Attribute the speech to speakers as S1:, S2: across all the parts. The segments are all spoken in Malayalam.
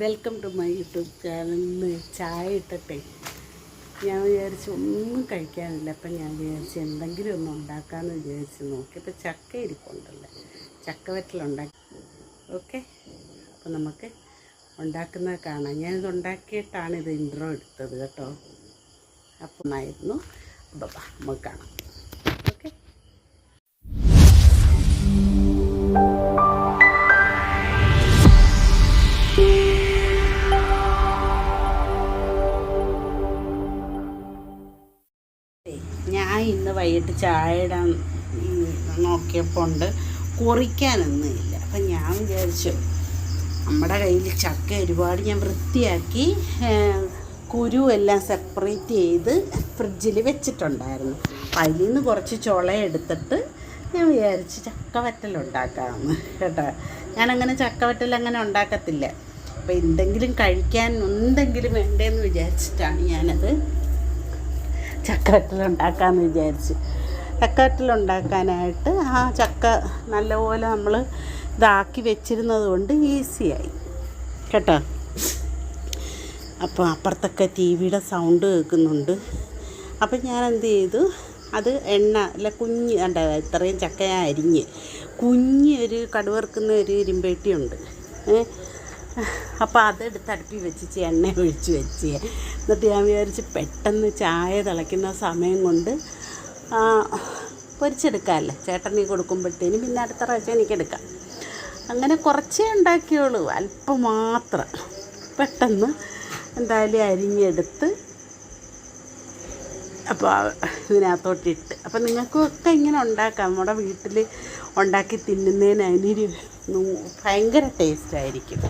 S1: വെൽക്കം ടു മൈ യൂട്യൂബ് ചാനലിന് ചായ ഇട്ടിട്ടേ. ഞാൻ വിചാരിച്ചു ഒന്നും കഴിക്കാനില്ല. അപ്പം ഞാൻ വിചാരിച്ചു എന്തെങ്കിലും ഒന്ന് ഉണ്ടാക്കാമെന്ന് വിചാരിച്ച് നോക്കിയപ്പോൾ ചക്ക ഇരിപ്പുണ്ടല്ലോ? ചക്ക വറ്റലുണ്ടാക്കി ഓക്കെ അപ്പം നമുക്ക് ഉണ്ടാക്കുന്നത് കാണാം. ഞാനിത് ഉണ്ടാക്കിയിട്ടാണ് ഇത് ഇൻട്രോ എടുത്തത് കേട്ടോ. അപ്പം ആയിരുന്നു അപ്പം നമുക്ക് കാണാം. ഓക്കെ ചായ ഇടാൻ നോക്കിയപ്പോൾ ഉണ്ട്. കുറിക്കാനൊന്നും ഇല്ല. അപ്പം ഞാൻ വിചാരിച്ചു നമ്മുടെ കയ്യിൽ ചക്ക ഒരുപാട് ഞാൻ വൃത്തിയാക്കി കുരു എല്ലാം സെപ്പറേറ്റ് ചെയ്ത് ഫ്രിഡ്ജിൽ വെച്ചിട്ടുണ്ടായിരുന്നു. അപ്പം അതിൽ നിന്ന് കുറച്ച് ചുള എടുത്തിട്ട് ഞാൻ വിചാരിച്ച് ചക്കവറ്റൽ വറ്റലുണ്ടാക്കാമെന്ന് കേട്ടോ. ഞാനങ്ങനെ ചക്ക വറ്റൽ അങ്ങനെ ഉണ്ടാക്കത്തില്ല. അപ്പോൾ എന്തെങ്കിലും കഴിക്കാൻ എന്തെങ്കിലും വേണ്ടേന്ന് വിചാരിച്ചിട്ടാണ് ഞാനത് ചക്കവറ്റലുണ്ടാക്കാമെന്ന് വിചാരിച്ചു. ചക്കവറ്റലുണ്ടാക്കാനായിട്ട് ആ ചക്ക നല്ലപോലെ നമ്മൾ ഇതാക്കി വെച്ചിരുന്നത് കൊണ്ട് ഈസിയായി. കേട്ടോ? അപ്പോൾ അപ്പുറത്തൊക്കെ ടി വിയുടെ സൗണ്ട് കേൾക്കുന്നുണ്ട്. അപ്പം ഞാൻ എന്ത് ചെയ്തു? അത് എണ്ണ അല്ല കുഞ്ഞ് കണ്ട ഇത്രയും ചക്ക ഞാൻ അരിഞ്ഞ് കുഞ്ഞ് ഒരു കടുവറുക്കുന്ന ഒരു ഇരുമ്പേട്ടിയുണ്ട്. അപ്പോൾ അതെടുത്ത് അടുപ്പി വെച്ച് എണ്ണ ഒഴിച്ച് വെച്ച് എന്നിട്ട് ഞാൻ വിചാരിച്ച് പെട്ടെന്ന് ചായ തിളയ്ക്കുന്ന സമയം കൊണ്ട് പൊരിച്ചെടുക്കാമല്ലേ? ചേട്ടനീ കൊടുക്കുമ്പോഴത്തേനും പിന്നെ അടുത്ത പ്രാവശ്യം എനിക്കെടുക്കാം. അങ്ങനെ കുറച്ചേ ഉണ്ടാക്കിയുള്ളൂ. അല്പം മാത്രം. പെട്ടെന്ന് എന്തായാലും അരിഞ്ഞെടുത്ത് അപ്പോൾ ഇതിനകത്തോട്ടിട്ട്. അപ്പോൾ നിങ്ങൾക്കൊക്കെ ഇങ്ങനെ ഉണ്ടാക്കാം. നമ്മുടെ വീട്ടിൽ ഉണ്ടാക്കി തിന്നുന്നതിന് അതിനൊരു ഭയങ്കര ടേസ്റ്റായിരിക്കും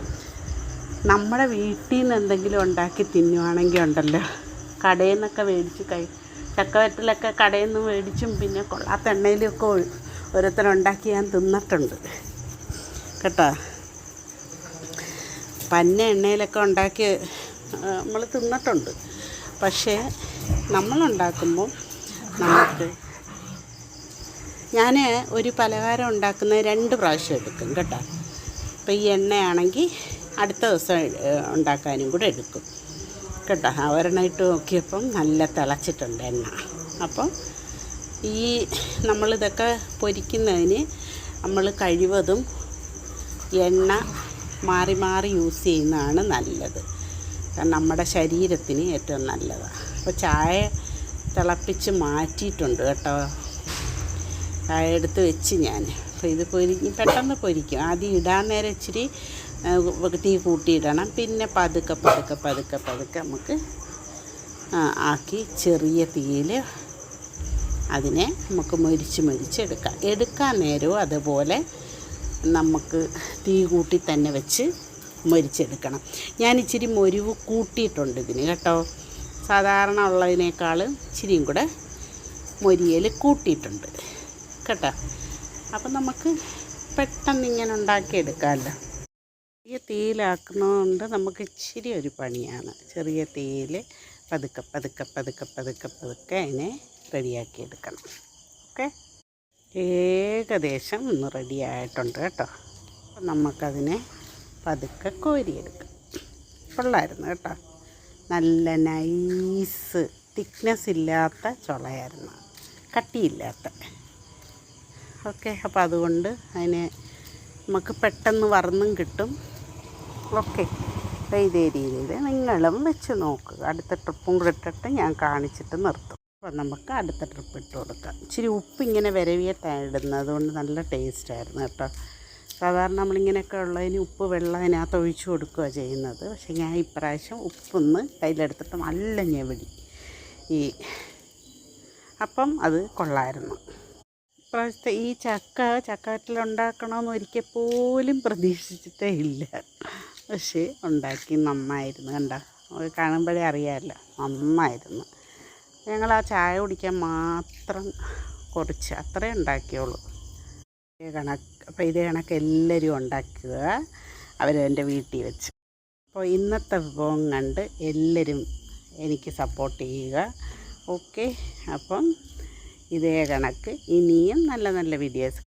S1: നമ്മുടെ വീട്ടിൽ നിന്ന് എന്തെങ്കിലും ഉണ്ടാക്കി തിന്നുവാണെങ്കിൽ ഉണ്ടല്ലോ. കടയിൽ നിന്നൊക്കെ മേടിച്ച് കഴി ചക്കവറ്റലൊക്കെ കടയിൽ നിന്ന് മേടിച്ചും പിന്നെ കൊള്ളാത്ത എണ്ണയിലൊക്കെ ഓരോരുത്തരുണ്ടാക്കി ഞാൻ തിന്നിട്ടുണ്ട്. കേട്ടോ? പന്ന എണ്ണയിലൊക്കെ ഉണ്ടാക്കി നമ്മൾ തിന്നിട്ടുണ്ട്. പക്ഷേ നമ്മളുണ്ടാക്കുമ്പോൾ നമുക്ക് ഞാൻ ഒരു പലഹാരം ഉണ്ടാക്കുന്ന രണ്ട് പ്രാവശ്യം എടുക്കും കേട്ടോ. അപ്പോൾ ഈ എണ്ണയാണെങ്കിൽ അടുത്ത ദിവസം ഉണ്ടാക്കാനും കൂടെ എടുക്കും. കേട്ടോ. ഒരെണ്ണം ഇട്ട് നോക്കിയപ്പം നല്ല തിളച്ചിട്ടുണ്ട് എണ്ണ. അപ്പം ഈ നമ്മളിതൊക്കെ പൊരിക്കുന്നതിന് നമ്മൾ കഴിവതും എണ്ണ മാറി മാറി യൂസ് ചെയ്യുന്നതാണ് നല്ലത്. കാരണം നമ്മുടെ ശരീരത്തിന് ഏറ്റവും നല്ലതാണ് അപ്പോൾ ചായ തിളപ്പിച്ച് മാറ്റിയിട്ടുണ്ട് കേട്ടോ. ചായ എടുത്ത് വെച്ച് ഞാൻ. അപ്പോൾ ഇത് പൊരി പെട്ടെന്ന് പൊരിക്കും ആദ്യം ഇടാൻ നേരം ഇച്ചിരി തീ കൂട്ടിയിടണം പിന്നെ പതുക്കെ പതുക്കെ പതുക്കെ പതുക്കെ നമുക്ക് ആക്കി ചെറിയ തീയിൽ അതിനെ നമുക്ക് മൊരിച്ച് മൊരിച്ച് എടുക്കാം. എടുക്കാൻ നേരവും അതുപോലെ നമുക്ക് തീ കൂട്ടി തന്നെ വെച്ച് മൊരിച്ചെടുക്കണം. ഞാൻ ഇച്ചിരി മൊരിവ് കൂട്ടിയിട്ടുണ്ട് ഇതിന് കേട്ടോ. സാധാരണ ഉള്ളതിനേക്കാൾ ഇച്ചിരിയും കൂടെ മൊരിയൽ കൂട്ടിയിട്ടുണ്ട്. കേട്ടോ. അപ്പം നമുക്ക് പെട്ടെന്ന് ഇങ്ങനെ ഉണ്ടാക്കിയെടുക്കാമല്ലോ ചെറിയ തീയിലാക്കുന്നതുകൊണ്ട് നമുക്ക് ഇച്ചിരി ഒരു പണിയാണ്. ചെറിയ തീയിൽ പതുക്കെ പതുക്കെ പതുക്കെ പതുക്കെ പതുക്കെ അതിനെ റെഡിയാക്കിയെടുക്കണം. ഓക്കെ? ഏകദേശം ഒന്ന് റെഡിയായിട്ടുണ്ട് കേട്ടോ. അപ്പം നമുക്കതിനെ പതുക്കെ കോരിയെടുക്കാം. കൊള്ളായിരുന്നു കേട്ടോ. നല്ല നൈസ് തിക്നെസ് ഇല്ലാത്ത ചുളയായിരുന്നു. കട്ടിയില്ലാത്ത. ഓക്കെ അപ്പോൾ അതുകൊണ്ട് അതിനെ നമുക്ക് പെട്ടെന്ന് വറന്നും കിട്ടും. ഓക്കെ അപ്പോൾ ഇതേ രീതിയിൽ നിങ്ങളും വെച്ച് നോക്കുക അടുത്ത ട്രിപ്പും കൂടെ ഇട്ടിട്ട് ഞാൻ കാണിച്ചിട്ട് നിർത്തും. അപ്പോൾ നമുക്ക് അടുത്ത ട്രിപ്പ് ഇട്ട് കൊടുക്കാം. ഇച്ചിരി ഉപ്പ് ഇങ്ങനെ വിരവിയിട്ടാണ് ഇടുന്നത്. അതുകൊണ്ട് നല്ല ടേസ്റ്റായിരുന്നു കേട്ടോ. സാധാരണ നമ്മളിങ്ങനെയൊക്കെ ഉള്ളതിന് ഉപ്പ് വെള്ളം അതിനകത്ത് ഒഴിച്ചു കൊടുക്കുക ചെയ്യുന്നത്. പക്ഷേ ഞാൻ ഇപ്രാവശ്യം ഉപ്പൊന്ന് കയ്യിലെടുത്തിട്ട് നല്ല ഞെവിടി. ഈ അപ്പം അത് കൊള്ളായിരുന്നു. ഇപ്രാവശ്യത്തെ ഈ ചക്ക ചക്കവറ്റലുണ്ടാക്കണമെന്ന് ഒരിക്കൽ പോലും പ്രതീക്ഷിച്ചിട്ടേ ഇല്ല. പക്ഷേ ഉണ്ടാക്കി നന്നായിരുന്നു കണ്ട. കാണുമ്പോഴേ അറിയാമല്ലോ നന്നായിരുന്നു. ഞങ്ങൾ ആ ചായ കുടിക്കാൻ മാത്രം കുറച്ച് അത്രേ ഉണ്ടാക്കിയുള്ളൂ. കണക്ക് അപ്പോൾ ഇതേ കണക്ക് എല്ലാവരും ഉണ്ടാക്കുക അവരെന്റെ വീട്ടിൽ വെച്ച്. അപ്പോൾ ഇന്നത്തെ വിഭവം കണ്ട് എല്ലാവരും എനിക്ക് സപ്പോർട്ട് ചെയ്യുക. ഓക്കെ അപ്പം ഇതേ കണക്ക്. ഇനിയും നല്ല നല്ല വീഡിയോസ്